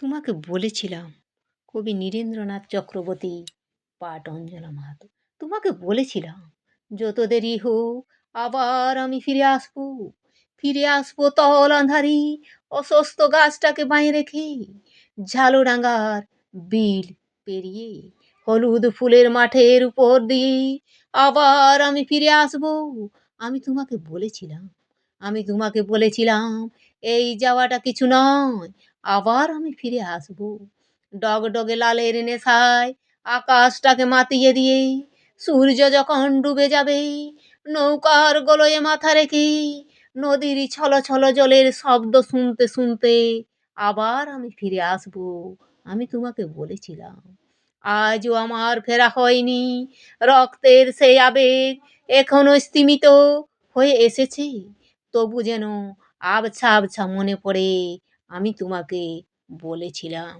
তোমাকে বলেছিলাম, কবি নীরেন্দ্রনাথ চক্রবর্তী পাট অঞ্জনা মাহাতো, তোমাকে বলেছিলাম, যত দেরি হোক আবার আমি ফিরে আসব। ফিরে আসব তল আঁধারি অস্বস্ত গাছটাকে বাঁয়ে রেখে ঝালডাঙ্গার বিল পেরিয়ে, হলুদ ফুলের মাঠের উপর দিয়ে আবার আমি ফিরে আসব। আমি তোমাকে বলেছিলাম, আমি তোমাকে বলেছিলাম, এই যাওয়াটা কিছু নয় আবার আমি ফিরে আসব। ডগডগে লালের নেশায় আকাশটাকে মাতিয়ে দিয়ে সূর্য যখন ডুবে যাবে, নৌকার গলয়ে মাথা রেখে নদীর ছল ছল জলের শব্দ শুনতে শুনতে আবার আমি ফিরে আসব, আমি তোমাকে বলেছিলাম। আজও আমার ফেরা হয়নি, রক্তের সেই আবেগ এখনও স্তিমিত হয়ে এসেছে, তবু যেন আবছা আবছা মনে পড়ে আমি তোমাকে বলেছিলাম।